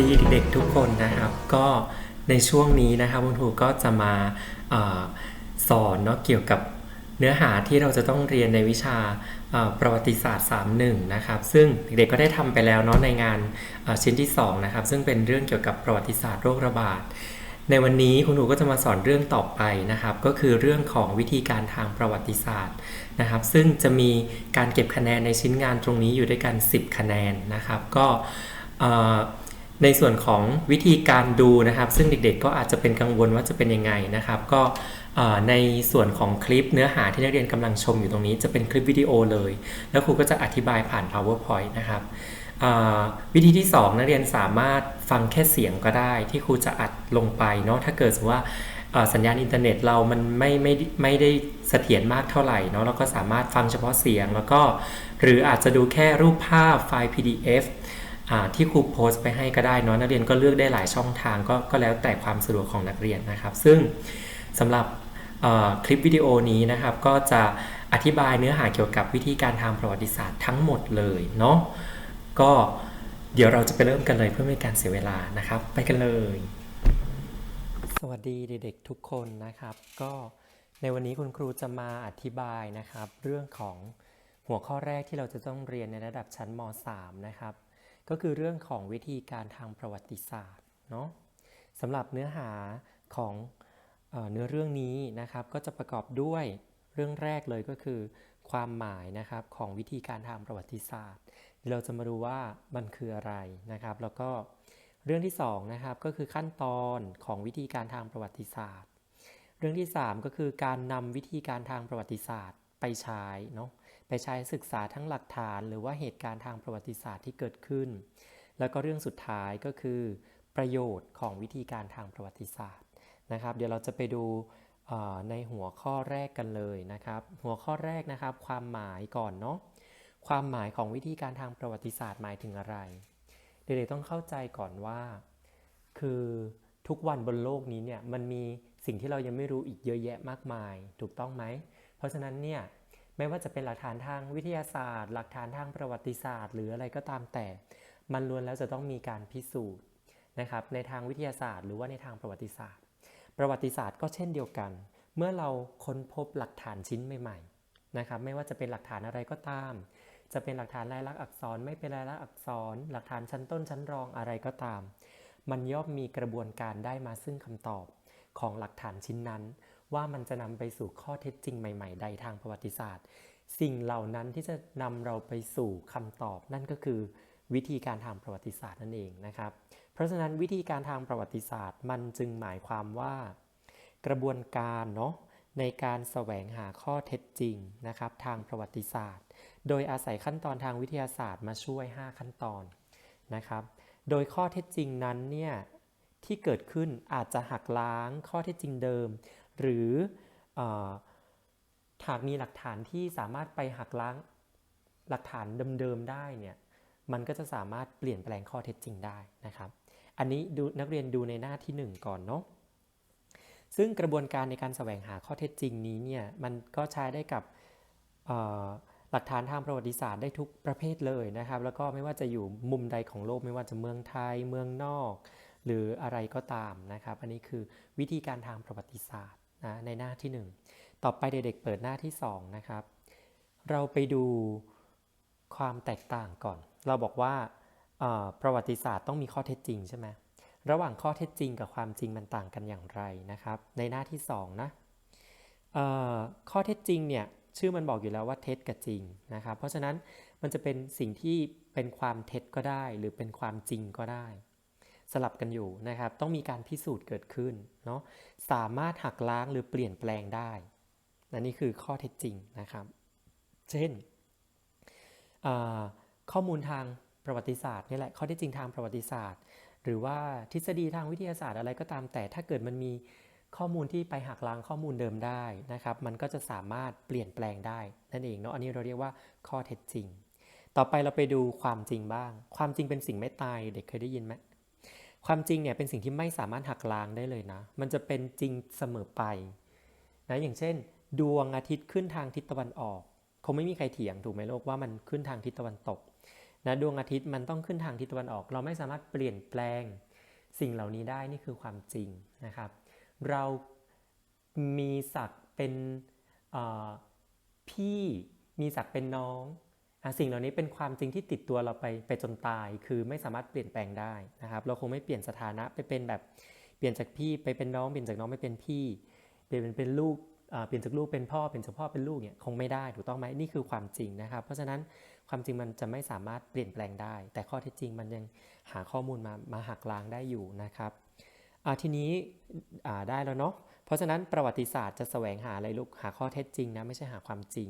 ดีเด็กๆทุกคนนะครับ ก็ในช่วงนี้นะครับคุณครูก็จะมาออสอนเนาะเกี่ยวกับเนื้อหาที่เราจะต้องเรียนในวิชาประวัติศาสตร์ 31 นะครับ ซึ่งเด็กๆก็ได้ทำไปแล้วเนาะในงานชิ้นที่ 2 นะครับ ซึ่งเป็นเรื่องเกี่ยวกับประวัติศาสตร์โรคระบาด ในวันนี้คุณครูก็จะมาสอนเรื่องต่อไปนะครับ ก็คือเรื่องของวิธีการทางประวัติศาสตร์นะครับ ซึ่งจะมีการเก็บคะแนนในชิ้นงานตรงนี้อยู่ด้วยกัน 10 คะแนนนะครับ ก็ ในส่วนของวิธีการดูนะครับ ซึ่งเด็กๆก็อาจจะเป็นกังวลว่าจะเป็นยังไงนะครับ ก็ในส่วนของคลิปเนื้อหาที่นักเรียนกำลังชมอยู่ตรงนี้จะเป็นคลิปวิดีโอเลย แล้วครูก็จะอธิบายผ่าน powerpoint นะครับวิธีที่ 2 นักเรียนสามารถฟังแค่เสียงก็ได้ ที่ครูจะอัดลงไปเนาะถ้าเกิดสมมติว่าสัญญาณอินเทอร์เน็ตเรามันไม่ไม่ไม่ได้เสถียรมากเท่าไหร่เนาะเราก็สามารถฟังเฉพาะเสียงแล้วก็ หรืออาจจะดูแค่รูปภาพไฟล์ PDF ที่ครูโพสต์ไปให้ก็ได้เนาะนักเรียนก็เลือกได้หลายช่องทางก็ก็แล้วแต่ความสะดวกของนักเรียนนะครับ ซึ่งสำหรับคลิปวิดีโอนี้นะครับ ก็จะอธิบายเนื้อหาเกี่ยวกับวิธีการทางประวัติศาสตร์ทั้งหมดเลยเนาะก็เดี๋ยวเราจะไปเริ่มกันเลยเพื่อไม่การเสียเวลานะครับ ไปกันเลย สวัสดีเด็กๆทุกคนนะครับ ก็ในวันนี้คุณครูจะมาอธิบายนะครับ เรื่องของหัวข้อแรกที่เราจะต้องเรียนในระดับชั้นม .3 นะครับ ก็คือเรื่องของวิธีการทางประวัติศาสตร์เนาะสำหรับเนื้อหาของเออเนื้อเรื่องนี้นะครับ ก็จะประกอบด้วยเรื่องแรกเลยก็คือ ความหมายนะครับของวิธีการทางประวัติศาสตร์เดี๋ยวเราจะมาดูว่ามันคืออะไรนะครับ แล้วก็เรื่องที่สองนะครับก็คือขั้นตอนของวิธีการทางประวัติศาสตร์ เรื่องที่สามก็คือการนำวิธีการทางประวัติศาสตร์ไปใช้เนาะ ไปใช้ศึกษาทั้งหลักฐาน หรือว่าเหตุการณ์ทางประวัติศาสตร์ที่เกิดขึ้น แล้วก็เรื่องสุดท้ายก็คือ ประโยชน์ของวิธีการทางประวัติศาสตร์นะครับ เดี๋ยวเราจะไปดูในหัวข้อแรกกันเลยนะครับ หัวข้อแรกนะครับ ความหมายก่อนเนาะความหมายของวิธีการทางประวัติศาสตร์หมายถึงอะไร เด็กๆต้องเข้าใจก่อนว่า คือทุกวันบนโลกนี้เนี่ยมันมีสิ่งที่เรายังไม่รู้อีกเยอะแยะมากมาย ถูกต้องไหม เพราะฉะนั้นเนี่ย ไม่ว่าจะเป็นหลักฐานทางวิทยาศาสตร์ หลักฐานทางประวัติศาสตร์ หรืออะไรก็ตามแต่ มันล้วนแล้วจะต้องมีการพิสูจน์นะครับในทางวิทยาศาสตร์ หรือว่าในทางประวัติศาสตร์ ประวัติศาสตร์ก็เช่นเดียวกัน เมื่อเราค้นพบหลักฐานชิ้นใหม่ๆนะครับไม่ว่าจะเป็นหลักฐานอะไรก็ตาม จะเป็นหลักฐานลายลักษณ์อักษร ไม่เป็นลายลักษณ์อักษร หลักฐานชั้นต้นชั้นรองอะไรก็ตาม มันย่อมมีกระบวนการได้มาซึ่งคำตอบของหลักฐานชิ้นนั้น ว่ามันจะนำไปสู่ข้อเท็จจริงใหม่ ๆ ใดทางประวัติศาสตร์ สิ่งเหล่านั้นที่จะนำเราไปสู่คำตอบนั่นก็คือ วิธีการทางประวัติศาสตร์นั่นเองนะครับ เพราะฉะนั้นวิธีการทางประวัติศาสตร์มันจึงหมายความว่า กระบวนการเนาะในการแสวงหาข้อเท็จจริงนะครับ ทางประวัติศาสตร์ โดยอาศัยขั้นตอนทางวิทยาศาสตร์มาช่วย 5 ขั้นตอนนะครับ โดยข้อเท็จจริงนั้นเนี่ยที่เกิดขึ้นอาจจะหักล้างข้อเท็จจริงเดิม หรืออหากมีหลักฐานที่สามารถไปหักล้างหลักฐานเดิมๆได้เนี่ยมันก็จะสามารถเปลี่ยนแปลงข้อเท็จจริงได้นะครับ อันนี้ดูนักเรียนดูในหน้าที่ 1 ก่อนเนาะซึ่งกระบวนการในการแสวงหาข้อเท็จจริงนี้เนี่ยมันก็ใช้ได้กับหลักฐานทางประวัติศาสตร์ได้ทุกประเภทเลยนะครับ แล้วก็ไม่ว่าจะอยู่มุมใดของโลกไม่ว่าจะเมืองไทยเมืองนอก หรืออะไรก็ตามนะครับ อันนี้คือวิธีการทางประวัติศาสตร์ นะในหน้าที่ 1 ต่อไปเด็กๆเปิดหน้าที่ 2 นะครับ เราไปดูความแตกต่างก่อน เราบอกว่าประวัติศาสตร์ต้องมีข้อเท็จจริงใช่ไหมระหว่างข้อเท็จจริงกับความจริงมันต่างกันอย่างไรนะครับ ในหน้าที่ 2 นะข้อเท็จจริงเนี่ยชื่อมันบอกอยู่แล้วว่าเท็จกับจริงนะครับ เพราะฉะนั้นมันจะเป็นสิ่งที่เป็นความเท็จก็ได้ หรือเป็นความจริงก็ได้ สลับกันอยู่นะครับ ต้องมีการพิสูจน์เกิดขึ้นเนาะสามารถหักล้างหรือเปลี่ยนแปลงได้นั่นนี่คือข้อเท็จจริงนะครับ เช่นข้อมูลทางประวัติศาสตร์นี่แหละข้อเท็จจริงทางประวัติศาสตร์ หรือว่าทฤษฎีทางวิทยาศาสตร์อะไรก็ตามแต่ถ้าเกิดมันมีข้อมูลที่ไปหักล้างข้อมูลเดิมได้นะครับ มันก็จะสามารถเปลี่ยนแปลงได้นั่นเองเนาะอันนี้เราเรียกว่าข้อเท็จจริง ต่อไปเราไปดูความจริงบ้าง ความจริงเป็นสิ่งไม่ตายเด็กเคยได้ยินไหม ความจริงเนี่ยเป็นสิ่งที่ไม่สามารถหักล้างได้เลยนะ มันจะเป็นจริงเสมอไปนะอย่างเช่น ดวงอาทิตย์ขึ้นทางทิศตะวันออกคงไม่มีใครเถียงถูกไหมโลกว่ามันขึ้นทางทิศตะวันตกนะดวงอาทิตย์มันต้องขึ้นทางทิศตะวันออก เราไม่สามารถเปลี่ยนแปลงสิ่งเหล่านี้ได้นี่คือความจริงนะครับ เรามีศักดิ์เป็นพี่มีศักดิ์เป็นน้อง สิ่งเหล่านี้เป็นความจริงที่ติดตัวเราไปไปจนตาย คือไม่สามารถเปลี่ยนแปลงได้นะครับ เราคงไม่เปลี่ยนสถานะไปเป็นแบบเปลี่ยนจากพี่ไปเป็นน้องเปลี่ยนจากน้องไปเป็นพี่ เปลี่ยนเป็นเป็นลูกเปลี่ยนจากลูกเป็นพ่อเปลี่ยนจากพ่อเป็นลูกเนี่ยคงไม่ได้ถูกต้องไหมนี่คือความจริงนะครับ เพราะฉะนั้นความจริงมันจะไม่สามารถเปลี่ยนแปลงได้ แต่ข้อเท็จจริงมันยังหาข้อมูลมามาหักล้างได้อยู่นะครับทีนี้ได้แล้วเนาะเพราะฉะนั้นประวัติศาสตร์จะแสวงหาอะไรลูกหาข้อเท็จจริงนะไม่ใช่หาความจริง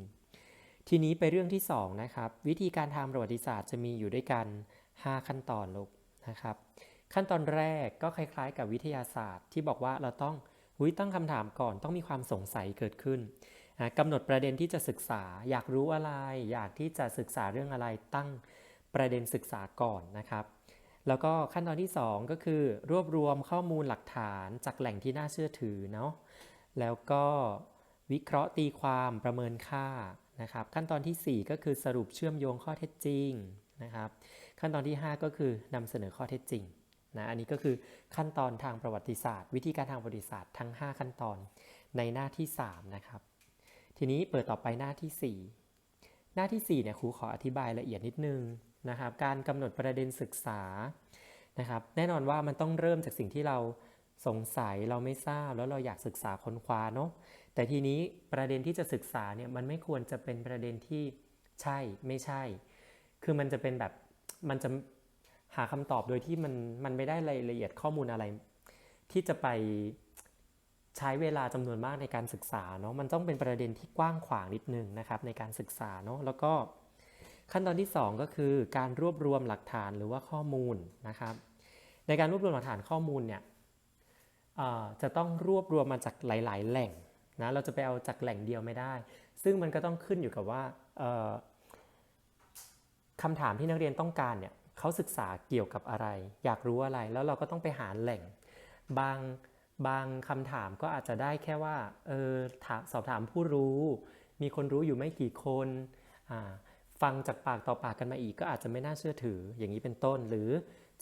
ทีนี้ไปเรื่องที่ 2 นะครับ วิธีการทางประวัติศาสตร์จะมีอยู่ด้วยกัน 5 ขั้นตอนลูกนะครับ ขั้นตอนแรกก็คล้ายๆ กับวิทยาศาสตร์ ที่บอกว่าเราต้องหุยตั้งคำถามก่อนต้องมีความสงสัยเกิดขึ้นนะกำหนดประเด็นที่จะศึกษา อยากรู้อะไร อยากที่จะศึกษาเรื่องอะไรตั้งประเด็นศึกษาก่อนนะครับ แล้วก็ขั้นตอนที่ 2 ก็คือ รวบรวมข้อมูลหลักฐานจากแหล่งที่น่าเชื่อถือเนาะแล้วก็วิเคราะห์ตีความประเมินค่า นะครับ ขั้นตอนทีสี่ 4 ก็คือสรุปเชื่อมโยงข้อเท็จจริงนะครับ ขั้นตอนที่ 5 ก็คือนำเสนอข้อเท็จจริงนะอันนี้ก็คือขั้นตอนทางประวัติศาสตร์ วิธีการทางประวัติศาสตร์ทั้ง 5 ขั้นตอนในหน้าที่ 3 นะครับ ทีนี้เปิดต่อไปหน้าที่ 4 หน้าที่4เนี่ยครูขออธิบายละเอียดนิดนึงนะครับ การกำหนดประเด็นศึกษานะครับ แน่นอนว่ามันต้องเริ่มจากสิ่งที่เราสงสัยเราไม่ทราบแล้วเราอยากศึกษาค้นคว้าเนาะ แต่ทีนี้ประเด็นที่จะศึกษาเนี่ยมันไม่ควรจะเป็นประเด็นที่ใช่ไม่ใช่ คือมันจะเป็นแบบมันจะหาคำตอบโดยที่มันมันไม่ได้รายละเอียดข้อมูลอะไร ที่จะไปใช้เวลาจำนวนมากในการศึกษาเนาะมันต้องเป็นประเด็นที่กว้างขวางนิดนึงนะครับในการศึกษาเนาะแล้วก็ขั้นตอนที่ 2 ก็คือการรวบรวมหลักฐานหรือว่าข้อมูลนะครับ ในการรวบรวมหลักฐานข้อมูลเนี่ยจะต้องรวบรวมมาจากหลาย ๆ แหล่ง นะเราจะไปเอาจากแหล่งเดียวไม่ได้ ซึ่งมันก็ต้องขึ้นอยู่กับว่าคำถามที่นักเรียนต้องการเนี่ยเขาศึกษาเกี่ยวกับอะไร อยากรู้อะไรแล้วเราก็ต้องไปหาแหล่ง บางบางคำถามก็อาจจะได้แค่ว่าเออสอบถามผู้รู้ มีคนรู้อยู่ไม่กี่คนฟังจากปากต่อปากกันมาอีกก็อาจจะไม่น่าเชื่อถืออย่างนี้เป็นต้น หรือ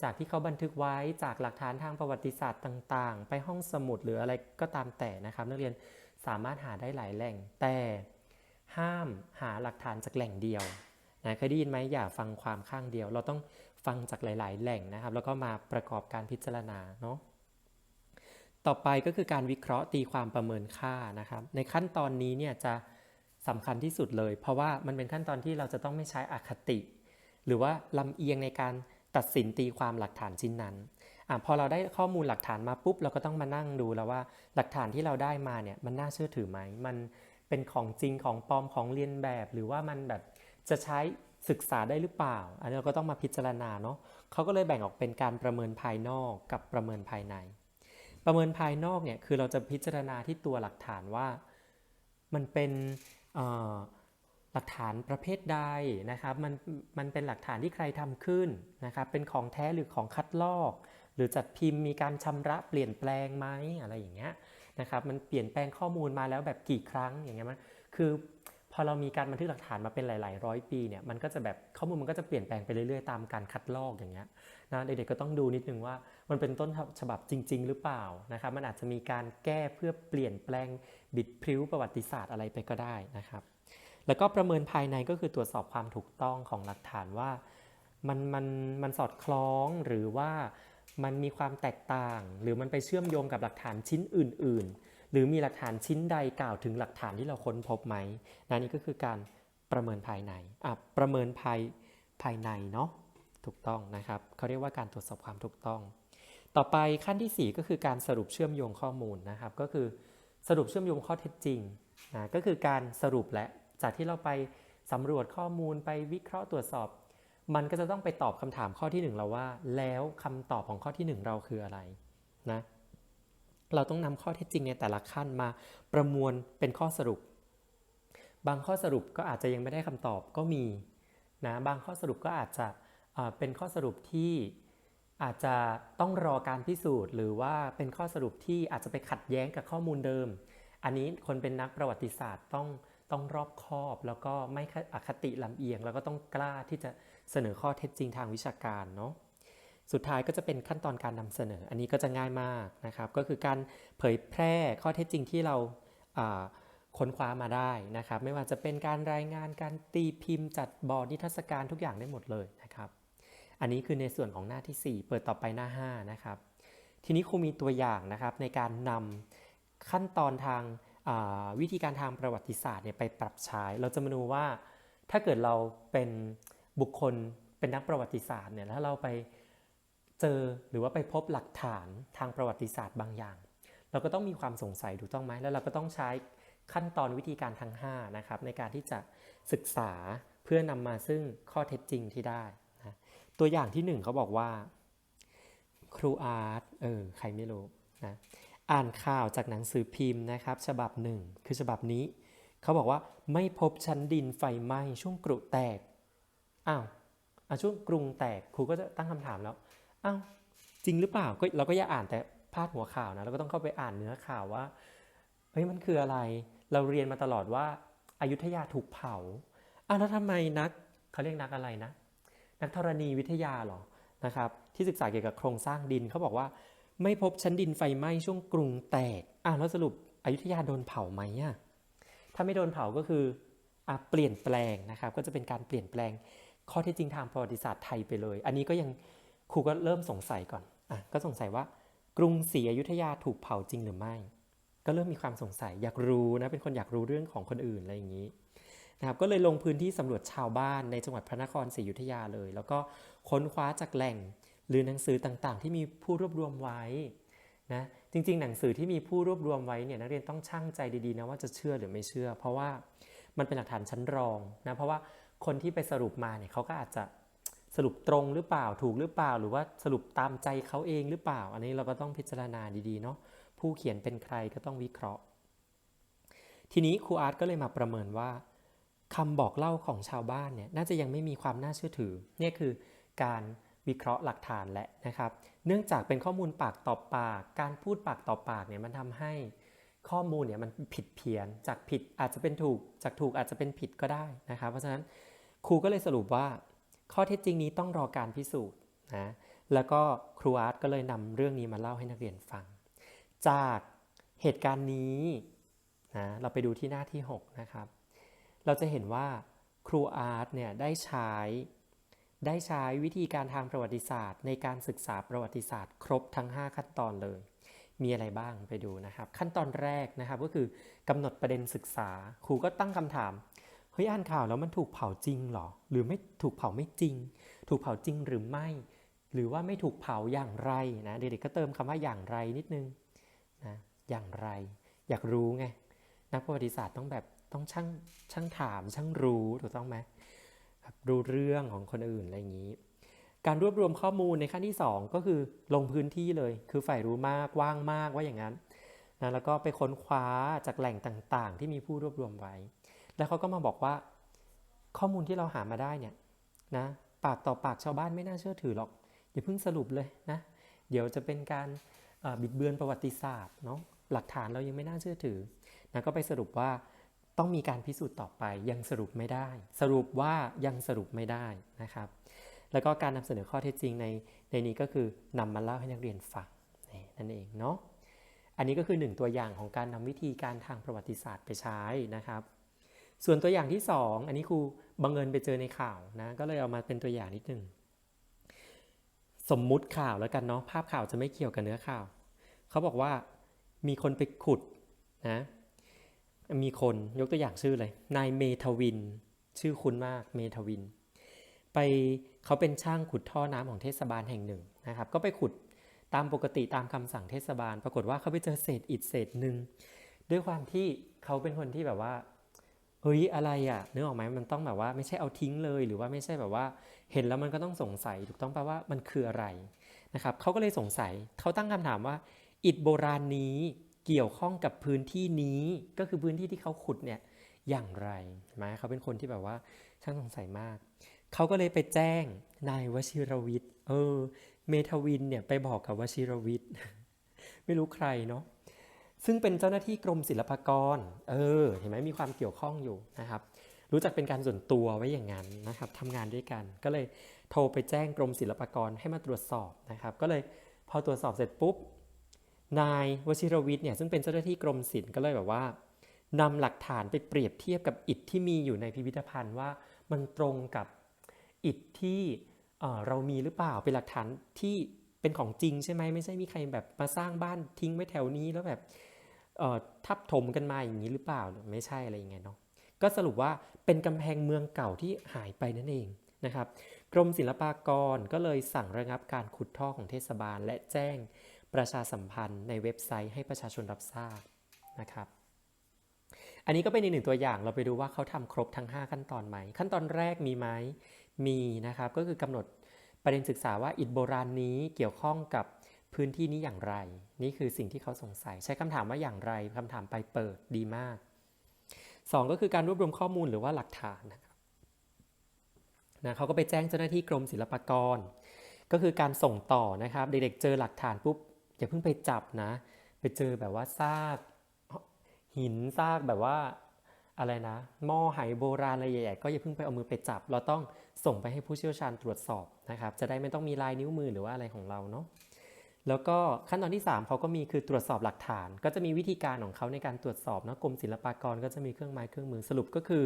จากที่เขาบันทึกไว้จากหลักฐานทางประวัติศาสตร์ต่าง ๆ ไปห้องสมุดหรืออะไรก็ตามแต่นะครับ นักเรียน สามารถหาได้หลายแหล่ง แต่ห้ามหาหลักฐานจากแหล่งเดียวนะเคยได้ยินไหมอย่าฟังความข้างเดียว เราต้องฟังจากหลาย ๆ แหล่งนะครับ แล้วก็มาประกอบการพิจารณาเนาะต่อไปก็คือการวิเคราะห์ตีความประเมินค่านะครับ ในขั้นตอนนี้เนี่ยจะสำคัญที่สุดเลย เพราะว่ามันเป็นขั้นตอนที่เราจะต้องไม่ใช้อคติ หรือว่าลำเอียงในการตัดสินตีความหลักฐานชิ้นนั้น อพอเราได้ข้อมูลหลักฐานมาปุ๊บเราก็ต้องมานั่งดูแล้วว่าหลักฐานที่เราได้มาเนี่ยมันน่าเชื่อถือไหมมันเป็นของจริงของปลอมของเลียนแบบ หรือว่ามันแบบจะใช้ศึกษาได้หรือเปล่า อันนี้เราก็ต้องมาพิจารณาเนาะเขาก็เลยแบ่งออกเป็นการประเมินภายนอกกับประเมินภายใน ประเมินภายนอกเนี่ยคือเราจะพิจารณาที่ตัวหลักฐานว่ามันเป็นหลักฐานประเภทใดนะครับ มันมันเป็นหลักฐานที่ใครทำขึ้นนะครับ เป็นของแท้หรือของคัดลอก หรือจัดพิมพ์มีการชำระเปลี่ยนแปลงไหมอะไรอย่างเงี้ยนะครับมันเปลี่ยนแปลงข้อมูลมาแล้วแบบกี่ครั้งอย่างเงี้ยมันคือพอเรามีการบันทึกหลักฐานมาเป็นหลาย ๆ ร้อยปีเนี่ยมันก็จะแบบข้อมูลมันก็จะเปลี่ยนแปลงไปเรื่อย ๆ ตามการคัดลอกอย่างเงี้ยนะเด็กๆก็ต้องดูนิดนึงว่ามันเป็นต้นฉบับจริง ๆ หรือเปล่านะครับมันอาจจะมีการแก้เพื่อเปลี่ยนแปลงบิดพริ้วประวัติศาสตร์อะไรไปก็ได้นะครับ แล้วก็ประเมินภายในก็คือตรวจสอบความถูกต้องของหลักฐานว่ามันมันมันสอดคล้องหรือว่า มันมีความแตกต่าง หรือมันไปเชื่อมโยงกับหลักฐานชิ้นอื่น ๆ หรือมีหลักฐานชิ้นใดกล่าวถึงหลักฐานที่เราค้นพบไหมนนี่ก็คือการประเมินภายในอะประเมินภายภายในเนาะถูกต้องนะครับเขาเรียกว่าการตรวจสอบความถูกต้อง ต่อไปขั้นที่ 4 ก็คือการสรุปเชื่อมโยงข้อมูลนะครับ ก็คือสรุปเชื่อมโยงข้อเท็จจริงนะก็คือการสรุปและจากที่เราไปสำรวจข้อมูลไปวิเคราะห์ตรวจสอบ มันก็จะต้องไปตอบคำถามข้อที่ 1 เราว่า แล้วคำตอบของข้อที่ 1 เราคืออะไรนะเราต้องนำข้อเท็จจริงในแต่ละขั้นมาประมวลเป็นข้อสรุป บางข้อสรุปก็อาจจะยังไม่ได้คำตอบก็มีนะบางข้อสรุปก็อาจจะเป็นข้อสรุปที่อาจจะต้องรอการพิสูจน์ หรือว่าเป็นข้อสรุปที่อาจจะไปขัดแย้งกับข้อมูลเดิม อันนี้คนเป็นนักประวัติศาสตร์ต้องต้องรอบคอบ แล้วก็ไม่อคติลำเอียง แล้วก็ต้องกล้าที่จะ เสนอข้อเท็จจริงทางวิชาการเนาะสุดท้ายก็จะเป็นขั้นตอนการนำเสนอ อันนี้ก็จะง่ายมากนะครับ ก็คือการเผยแพร่ข้อเท็จจริงที่เราค้นคว้ามาได้นะครับ ไม่ว่าจะเป็นการรายงานการตีพิมพ์จัดบอร์ดนิทรรศการทุกอย่างได้หมดเลยนะครับ อันนี้คือในส่วนของหน้าที่ 4 เปิดต่อไปหน้า 5 นะครับ ทีนี้ครูมีตัวอย่างนะครับในการนำขั้นตอนทางวิธีการทางประวัติศาสตร์เนี่ยไปปรับใช้ เราจะมาดูว่าถ้าเกิดเราเป็น บุคคลเป็นนักประวัติศาสตร์เนี่ยแล้วเราไปเจอหรือว่าไปพบหลักฐานทางประวัติศาสตร์บางอย่าง เราก็ต้องมีความสงสัยถูกต้องไหมแล้วเราก็ต้องใช้ขั้นตอนวิธีการทั้ง5นะครับในการที่จะศึกษาเพื่อนำมาซึ่งข้อเท็จจริงที่ได้นะตัวอย่างที่หนึ่งเขาบอกว่า ครูอาร์ตเออใครไม่รู้นะอ่านข่าวจากหนังสือพิมพ์นะครับฉบับหนึ่งคือฉบับนี้ เขาบอกว่าไม่พบชั้นดินไฟไหม้ช่วงกรุแตก อ้าวอะช่วงกรุงแตกครูก็จะตั้งคำถามแล้วอ้าวจริงหรือเปล่าก็เราก็อย่าอ่านแต่พาดหัวข่าวนะเราก็ต้องเข้าไปอ่านเนื้อข่าวว่าเฮ้ยมันคืออะไร เราเรียนมาตลอดว่าอายุทยาถูกเผาอ้าวแล้วทำไมนักเขาเรียกนักอะไรนะ นักธรณีวิทยาหรอนะครับ ที่ศึกษาเกี่ยวกับโครงสร้างดินเขาบอกว่า ไม่พบชั้นดินไฟไหม้ช่วงกรุงแตกอะแล้วสรุปอยุธยาโดนเผาไหมอะถ้าไม่โดนเผาก็คืออะเปลี่ยนแปลงนะครับ ก็จะเป็นการเปลี่ยนแปลง ข้อเท็จจริงทางประวัติศาสตร์ไทยไปเลย อันนี้ก็ยังครูก็เริ่มสงสัยก่อนอะก็สงสัยว่ากรุงศรีอยุธยาถูกเผาจริงหรือไม่ ก็เริ่มมีความสงสัยอยากรู้นะเป็นคนอยากรู้เรื่องของคนอื่นอะไรอย่างนี้นะครับก็เลยลงพื้นที่สำรวจชาวบ้านในจังหวัดพระนครศรีอยุธยาเลย แล้วก็ค้นคว้าจากแหล่งหรือหนังสือต่างๆ ที่มีผู้รวบรวมไว้นะจริงๆ หนังสือที่มีผู้รวบรวมไว้เนี่ยนักเรียนต้องชั่งใจดีๆนะว่าจะเชื่อหรือไม่เชื่อ เพราะว่ามันเป็นหลักฐานชั้นรองนะเพราะว่า คนที่ไปสรุปมาเนี่ยเขาก็อาจจะสรุปตรงหรือเปล่าถูกหรือเปล่า หรือว่าสรุปตามใจเขาเองหรือเปล่า อันนี้เราก็ต้องพิจารณาดีๆเนาะผู้เขียนเป็นใครก็ต้องวิเคราะห์ ทีนี้ครูอาร์ตก็เลยมาประเมินว่าคำบอกเล่าของชาวบ้านเนี่ยน่าจะยังไม่มีความน่าเชื่อถือเนี่ยคือการวิเคราะห์หลักฐานแหละนะครับ เนื่องจากเป็นข้อมูลปากต่อปาก การพูดปากต่อปากเนี่ยมันทำให้ ข้อมูลเนี่ยมันผิดเพี้ยนจากผิดอาจจะเป็นถูก จากถูกอาจจะเป็นผิดก็ได้นะครับ เพราะฉะนั้นครูก็เลยสรุปว่า ข้อเท็จจริงนี้ต้องรอการพิสูจน์นะแล้วก็ครูอาร์ตก็เลยนำเรื่องนี้มาเล่าให้นักเรียนฟัง จากเหตุการณ์นี้นะเราไปดูที่หน้าที่ 6 นะครับ เราจะเห็นว่าครูอาร์ตเนี่ยได้ใช้ได้ใช้วิธีการทางประวัติศาสตร์ ในการศึกษาประวัติศาสตร์ ครบทั้ง 5 ขั้นตอนเลย มีอะไรบ้างไปดูนะครับ ขั้นตอนแรกนะครับก็คือกำหนดประเด็นศึกษา ครูก็ตั้งคำถามเฮ้ยอ่านข่าวแล้วมันถูกเผาจริงเหรอ หรือไม่ถูกเผาไม่จริง ถูกเผาจริงหรือไม่ หรือว่าไม่ถูกเผาอย่างไรนะเด็กๆก็เติมคำว่าอย่างไรนิดนึงนะอย่างไร อยากรู้ไงนักประวัติศาสตร์ต้องแบบต้องช่างช่างถามช่างรู้ถูกต้องไหมแบบรู้เรื่องของคนอื่นอะไรอย่างนี้ การรวบรวมข้อมูลในขั้นที่ 2 ก็คือลงพื้นที่เลย คือฝ่ายรู้มากว่างมากว่าอย่างนั้นนะแล้วก็ไปค้นคว้าจากแหล่งต่างๆ ที่มีผู้รวบรวมไว้ แล้วเขาก็มาบอกว่า ข้อมูลที่เราหามาได้เนี่ยนะปากต่อปากชาวบ้านไม่น่าเชื่อถือหรอกอย่าเพิ่งสรุปเลยนะเดี๋ยวจะเป็นการบิดเบือนประวัติศาสตร์เนาะหลักฐานเรายังไม่น่าเชื่อถือนะก็ไปสรุปว่าต้องมีการพิสูจน์ต่อไปยังสรุปไม่ได้ สรุปว่ายังสรุปไม่ได้นะครับ แล้วก็การนำเสนอข้อเท็จจริงในในนี้ก็คือนำมาเล่าให้นักเรียนฟังนั่นเองเนาะ อันนี้ก็คือหนึ่งตัวอย่างของการนำวิธีการทางประวัติศาสตร์ไปใช้นะครับ ส่วนตัวอย่างที่ 2 อันนี้ครูบังเอิญไปเจอในข่าวนะ ก็เลยเอามาเป็นตัวอย่างนิดนึง สมมุติข่าวแล้วกันเนาะ ภาพข่าวจะไม่เกี่ยวกับเนื้อข่าว เขาบอกว่ามีคนไปขุดนะ มีคนยกตัวอย่างชื่อเลย นายเมทวิน ชื่อคุ้นมาก เมทวิน ไป เขาเป็นช่างขุดท่อน้ำของเทศบาลแห่งหนึ่งนะครับ ก็ไปขุดตามปกติตามคำสั่งเทศบาล ปรากฏว่าเขาไปเจอเศษอิฐเศษหนึ่งด้วยความที่เขาเป็นคนที่แบบว่าเฮ้ยอะไรอะ่ะนึกออกไหมมันต้องแบบว่าไม่ใช่เอาทิ้งเลยหรือว่าไม่ใช่แบบว่า เห็นแล้วมันก็ต้องสงสัยถูกต้องแปลว่ามันคืออะไรนะครับเขาก็เลยสงสัยเขาตั้งคำถามว่า อิฐโบราณนี้เกี่ยวข้องกับพื้นที่นี้ก็คือพื้นที่ที่เขาขุดเนี่ยอย่างไรใช่ไหมเขาเป็นคนที่แบบว่าช่างสงสัยมาก เขาก็เลยไปแจ้งนายวชิรวิทย์ เออ เมทวินเนี่ยไปบอกกับวชิรวิทย์ ไม่รู้ใครเนาะ ซึ่งเป็นเจ้าหน้าที่กรมศิลปากร เออ เห็นไหมมีความเกี่ยวข้องอยู่นะครับ รู้จักเป็นการส่วนตัวไว้อย่างนั้นนะครับทำงานด้วยกัน ก็เลยโทรไปแจ้งกรมศิลปากรให้มาตรวจสอบนะครับ ก็เลยพอตรวจสอบเสร็จปุ๊บ นายวชิรวิทย์เนี่ย ซึ่งเป็นเจ้าหน้าที่กรมศิลป์ก็เลยแบบว่านำหลักฐานไปเปรียบเทียบกับอิฐที่มีอยู่ในพิพิธภัณฑ์ว่ามันตรงกับ อิฐที่เรามีหรือเปล่าเป็นหลักฐานที่เป็นของจริงใช่ไหมไม่ใช่มีใครแบบมาสร้างบ้านทิ้งไว้แถวนี้แล้วแบบทับถมกันมาอย่างนี้หรือเปล่าไม่ใช่อะไรอย่างเงี้ยเนาะก็สรุปว่าเป็นกำแพงเมืองเก่าที่หายไปนั่นเองนะครับกรมศิลปากรก็เลยสั่งระงับการขุดท่อของเทศบาล และแจ้งประชาสัมพันธ์ในเว็บไซต์ให้ประชาชนรับทราบนะครับอันนี้ก็เป็นอีกหนึ่งตัวอย่างเราไปดูว่าเขาทำครบทั้ง 5 ขั้นตอนไหมขั้นตอนแรกมีไหม มีนะครับ ก็คือกำหนดประเด็นศึกษาว่าอิฐโบราณนี้เกี่ยวข้องกับพื้นที่นี้อย่างไร นี่คือสิ่งที่เขาสงสัย ใช้คำถามว่าอย่างไรคำถามไปเปิดดีมาก 2 ก็คือการรวบรวมข้อมูลหรือว่าหลักฐานนะครับนะเขาก็ไปแจ้งเจ้าหน้าที่กรมศิลปากร ก็คือการส่งต่อนะครับเด็กๆเจอหลักฐานปุ๊บอย่าเพิ่งไปจับนะ ไปเจอแบบว่าซากหินซากแบบว่าอะไรนะหม้อไหโบราณอะไรใหญ่ๆก็อย่าเพิ่งไปเอามือไปจับ เราต้อง ส่งไปให้ผู้เชี่ยวชาญตรวจสอบนะครับ จะได้ไม่ต้องมีลายนิ้วมือหรือว่าอะไรของเราเนาะแล้วก็ขั้นตอนที่ 3เขาก็มีคือตรวจสอบหลักฐาน ก็จะมีวิธีการของเขาในการตรวจสอบนะกรมศิลปากรก็จะมีเครื่องไม้เครื่องมือสรุปก็คือ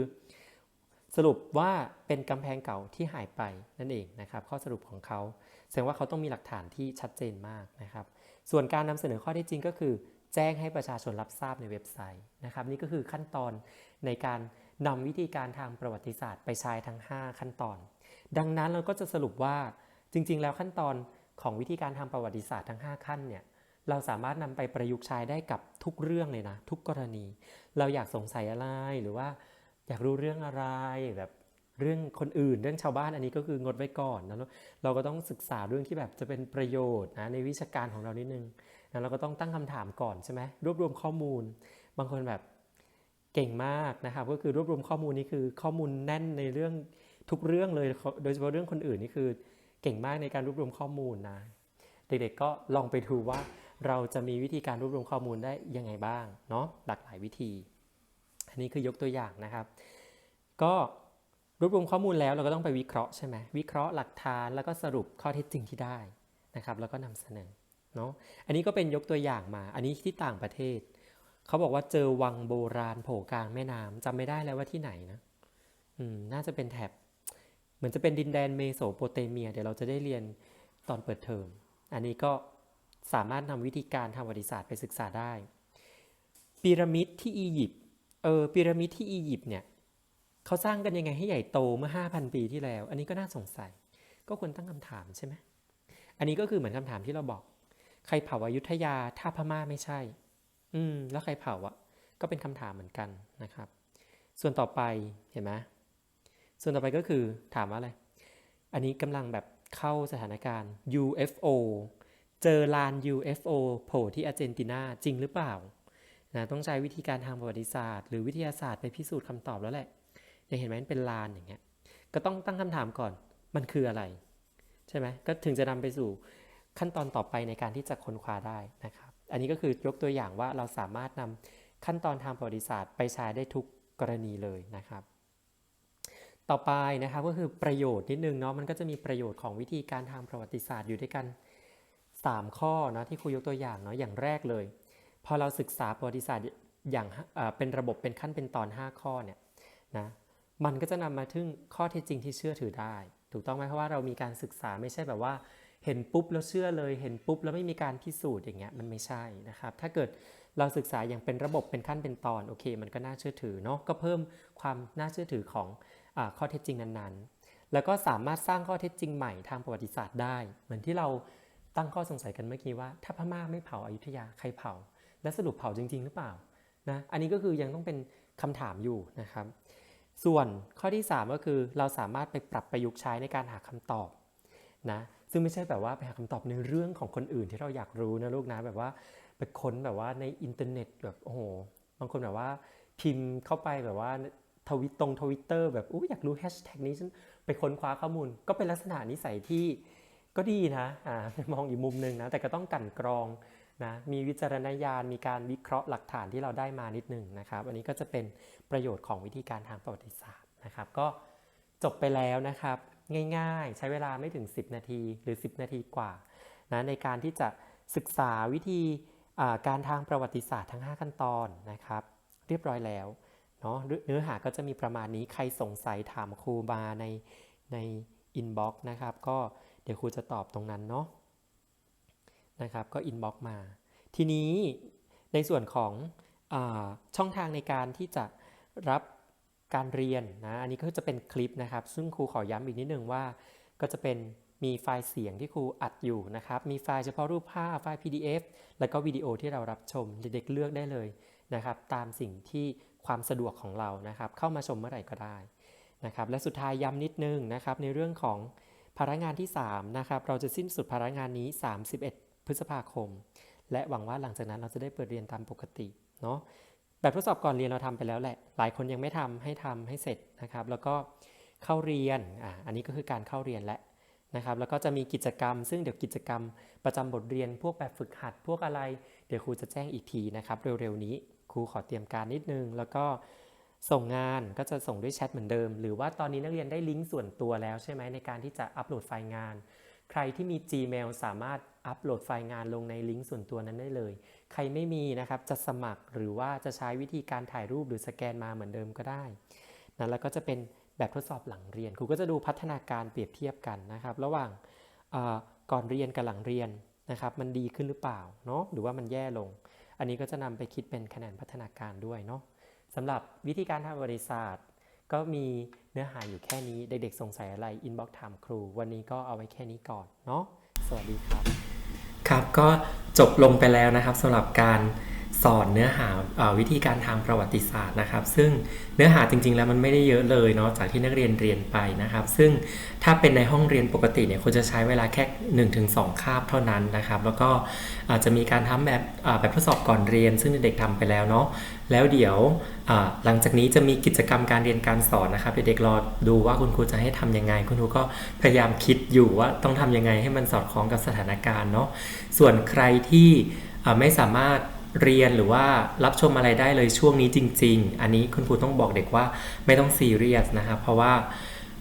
สรุปว่าเป็นกำแพงเก่าที่หายไปนั่นเองนะครับ ข้อสรุปของเขาแสดงว่าเขาต้องมีหลักฐานที่ชัดเจนมากนะครับ ส่วนการนำเสนอข้อท็จจริงก็คือ แจ้งให้ประชาชนรับทราบในเว็บไซต์นะครับ นี่ก็คือขั้นตอนในการ นำวิธีการทางประวัติศาสตร์ไปใช้ทั้ง 5 ขั้นตอน ดังนั้นเราก็จะสรุปว่าจริงๆ แล้วขั้นตอนของวิธีการทางประวัติศาสตร์ทั้ง 5 ขั้นเนี่ยเราสามารถนำไปประยุกต์ใช้ได้กับทุกเรื่องเลยนะ ทุกกรณี เราอยากสงสัยอะไรหรือว่าอยากรู้เรื่องอะไรแบบเรื่องคนอื่นเรื่องชาวบ้านอันนี้ก็คืองดไว้ก่อนนะแล้วเราก็ต้องศึกษาเรื่องที่แบบจะเป็นประโยชน์นะในวิชาการของเรานิดนึงนะเราก็ต้องตั้งคำถามก่อนใช่ไหมรวบรวมข้อมูล บางคนแบบ เก่งมากนะครับก็คือรวบรวมข้อมูลนี่คือข้อมูลแน่นในเรื่องทุกเรื่องเลย โดยเฉพาะเรื่องคนอื่นนี่คือเก่งมากในการรวบรวมข้อมูลนะ เด็กๆก็ลองไปดูว่าเราจะมีวิธีการรวบรวมข้อมูลได้ยังไงบ้างเนาะหลากหลายวิธี อันนี้คือยกตัวอย่างนะครับ ก็รวบรวมข้อมูลแล้วเราก็ต้องไปวิเคราะห์ใช่ไหมวิเคราะห์หลักฐานแล้วก็สรุปข้อเท็จจริงที่ได้นะครับ แล้วก็นำเสนอเนาะอันนี้ก็เป็นยกตัวอย่างมา อันนี้ที่ต่างประเทศ เขาบอกว่าเจอวังโบราณโผล่กลางแม่น้ำจำไม่ได้แล้วว่าที่ไหนนะอืมน่าจะเป็นแถบเหมือนจะเป็นดินแดนเมโสโปเตเมีย เดี๋ยวเราจะได้เรียนตอนเปิดเทอม อันนี้ก็สามารถนำวิธีการทางประวัติศาสตร์ไปศึกษาได้พีระมิดที่อียิปต์เออพีระมิดที่อียิปต์เนี่ยเขาสร้างกันยังไงให้ใหญ่โตเมื่อ 5,000 ปีที่แล้ว อันนี้ก็น่าสงสัย ก็ควรตั้งคำถามใช่ไหมอันนี้ก็คือเหมือนคำถามที่เราบอก ใครเผาอายุทยาถ้าพม่าไม่ใช่ อืม แล้วใครเผาอะ ก็เป็นคำถามเหมือนกันนะครับ ส่วนต่อไปเห็นไหมส่วนต่อไปก็คือถามว่าอะไร อันนี้กำลังแบบเข้าสถานการณ์ UFO เจอลาน UFO โผล่ที่อาร์เจนตินาจริงหรือเปล่านะต้องใช้วิธีการทางประวัติศาสตร์ หรือวิทยาศาสตร์ไปพิสูจน์คำตอบแล้วแหละยังเห็นไหมมันเป็นลานอย่างเงี้ย ก็ต้องตั้งคำถามก่อน มันคืออะไร ใช่ไหมก็ถึงจะนำไปสู่ขั้นตอนต่อไปในการที่จะค้นคว้าได้นะครับ อันนี้ก็คือยกตัวอย่างว่าเราสามารถนำขั้นตอนทางประวัติศาสตร์ไปใช้ได้ทุกกรณีเลยนะครับ ต่อไปนะครับก็คือประโยชน์นิดนึงเนาะมันก็จะมีประโยชน์ของวิธีการทางประวัติศาสตร์อยู่ด้วยกัน 3 ข้อเนาะที่ครูยกตัวอย่างเนาะอย่างแรกเลย พอเราศึกษาประวัติศาสตร์อย่างเป็นระบบเป็นขั้นเป็นตอน 5 ข้อเนี่ยนะมันก็จะนำมาถึงข้อเท็จจริงที่เชื่อถือได้ ถูกต้องไหมเพราะว่าเรามีการศึกษาไม่ใช่แบบว่า เห็นปุ๊บแล้วเชื่อเลย เห็นปุ๊บแล้วไม่มีการพิสูจน์อย่างเงี้ยมันไม่ใช่นะครับ ถ้าเกิดเราศึกษาอย่างเป็นระบบเป็นขั้นเป็นตอนโอเค มันก็น่าเชื่อถือเนาะก็เพิ่มความน่าเชื่อถือของอข้อเท็จจริงนั้นๆ แล้วก็สามารถสร้างข้อเท็จจริงใหม่ทางประวัติศาสตร์ได้ เหมือนที่เราตั้งข้อสงสัยกันเมื่อกี้ว่า ถ้าพม่าไม่เผาอายุทยาใครเผา และสรุปเผาจริง ๆ หรือเปล่านะอันนี้ก็คือยังต้องเป็นคำถามอยู่นะครับ ส่วนข้อที่ 3 ก็คือเราสามารถไปปรับประยุกต์ใช้ในการหาคำตอบนะ ซึ่งไม่ใช่แบบว่าไปหาคำตอบในเรื่องของคนอื่นที่เราอยากรู้นะลูกนะแบบว่าไปค้นแบบว่าในอินเทอร์เน็ตแบบโอ้โหบางคนแบบว่าพิมพ์เข้าไปแบบว่าทวิตตรงทวิตเตอร์แบบอู้อยากรู้แฮชแท็กนี้ฉันไปค้นคว้าข้อมูล ก็เป็นลักษณะนิสัยที่ก็ดีนะอ่ามองอีกมุมหนึ่งนะแต่ก็ต้องกันกรองนะมีวิจารณญาณมีการวิเคราะห์หลักฐานที่เราได้มานิดหนึ่งนะครับอันนี้ก็จะเป็นประโยชน์ของวิธีการทางประวัติศาสตร์นะครับ ก็จบไปแล้วนะครับ ง่ายๆ ใช้เวลาไม่ถึง 10 นาทีหรือ 10 นาทีกว่านะในการที่จะศึกษาวิธีการทางประวัติศาสตร์ทั้ง 5 ขั้นตอนนะครับ เรียบร้อยแล้วเนาะเนื้อหาก็จะมีประมาณนี้ใครสงสัยถามครูมาในในอินบ็อกซ์นะครับ ก็เดี๋ยวครูจะตอบตรงนั้นเนาะนะครับก็อินบ็อกซ์มา ทีนี้ในส่วนของอช่องทางในการที่จะรับ การเรียนนะอันนี้ก็จะเป็นคลิปนะครับ ซึ่งครูขอย้ำอีกนิดนึงว่า ก็จะเป็นมีไฟล์เสียงที่ครูอัดอยู่นะครับ มีไฟล์เฉพาะรูปภาพไฟล์ PDF แล้วก็วิดีโอที่เรารับชมเด็กๆเลือกได้เลยนะครับ ตามสิ่งที่ความสะดวกของเรานะครับ เข้ามาชมเมื่อไหร่ก็ได้นะครับ และสุดท้ายย้ำนิดนึงนะครับ ในเรื่องของภาระงานที่3นะครับเราจะสิ้นสุดภาระงานนี้ 31 พฤษภาคม และหวังว่าหลังจากนั้นเราจะได้เปิดเรียนตามปกติเนาะ แบบทดสอบก่อนเรียนเราทำไปแล้วแหละ หลายคนยังไม่ทำให้ทำให้เสร็จนะครับ แล้วก็เข้าเรียนอ่าอันนี้ก็คือการเข้าเรียนแหละนะครับ แล้วก็จะมีกิจกรรม ซึ่งเดี๋ยวกิจกรรมประจำบทเรียนพวกแบบฝึกหัด พวกอะไร เดี๋ยวครูจะแจ้งอีกทีนะครับ เร็วๆนี้ครูขอเตรียมการนิดนึง แล้วก็ส่งงานก็จะส่งด้วยแชทเหมือนเดิม หรือว่าตอนนี้นักเรียนได้ลิงก์ส่วนตัวแล้วใช่ไหมในการที่จะอัปโหลดไฟล์งาน ใครที่มี Gmail สามารถ อัปโหลดไฟล์งานลงในลิงก์ส่วนตัวนั้นได้เลย ใครไม่มีนะครับจะสมัครหรือว่าจะใช้วิธีการถ่ายรูปหรือสแกนมาเหมือนเดิมก็ได้นะแล้วก็จะเป็นแบบทดสอบหลังเรียนครูก็จะดูพัฒนาการเปรียบเทียบกันนะครับ ระหว่างก่อนเรียนกับหลังเรียนนะครับมันดีขึ้นหรือเปล่าเนาะหรือว่ามันแย่ลง อันนี้ก็จะนำไปคิดเป็นคะแนนพัฒนาการด้วยเนาะสำหรับวิธีการทางประวัติศาสตร์ก็มีเนื้อหาอยู่แค่นี้ เด็กๆ สงสัยอะไร อินบ็อกถามครู วันนี้ก็เอาไว้แค่นี้ก่อน เนาะ สวัสดีครับ ครับก็จบลงไปแล้วนะครับสำหรับการ สอนเนื้อหาอ่อวิธีการทางประวัติศาสตร์นะครับ ซึ่งเนื้อหาจริง ๆ แล้วมันไม่ได้เยอะเลยเนาะจากที่นักเรียนเรียนไปนะครับ ซึ่งถ้าเป็นในห้องเรียนปกติเนี่ยควรจะใช้เวลาแค่ 1-2 คาบเท่านั้นนะครับ แล้วก็อาจจะมีการทำแบบแบบทดสอบก่อนเรียน ซึ่งเด็กๆทำไปแล้วเนาะแล้วเดี๋ยวหลังจากนี้จะมีกิจกรรมการเรียนการสอนนะครับเด็กๆรอดูว่าคุณครูจะให้ทำยังไง คุณครูก็พยายามคิดอยู่ว่าต้องทำยังไงให้มันสอดคล้องกับสถานการณ์เนาะส่วนใครที่ไม่สามารถ เรียนหรือว่ารับชมอะไรได้เลยช่วงนี้จริง ๆ อันนี้คุณครูต้องบอกเด็กว่าไม่ต้องซีเรียสนะครับเพราะว่า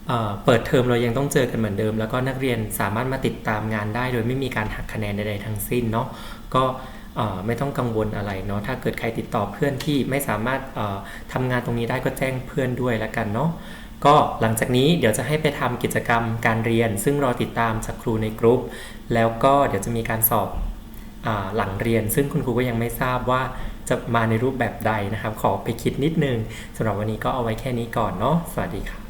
เเปิดเทอมเรายังต้องเจอกันเหมือนเดิม แล้วก็นักเรียนสามารถมาติดตามงานได้ โดยไม่มีการหักคะแนนใดๆทั้งสิ้นเนาะก็ไม่ต้องกังวลอะไรเนาะถ้าเกิดใครติดต่อเพื่อนที่ไม่สามารถเอ่อทำงานตรงนี้ได้ก็แจ้งเพื่อนด้วยแล้วกันเนาะก็หลังจากนี้เดี๋ยวจะให้ไปทำกิจกรรมการเรียน ซึ่งรอติดตามจากครูในกลุ่มแล้วก็เดี๋ยวจะมีการสอบ หลังเรียน ซึ่งคุณครูก็ยังไม่ทราบว่าจะมาในรูปแบบใดนะครับ ขอไปคิดนิดนึงสำหรับวันนี้ก็เอาไว้แค่นี้ก่อนเนาะสวัสดีครับ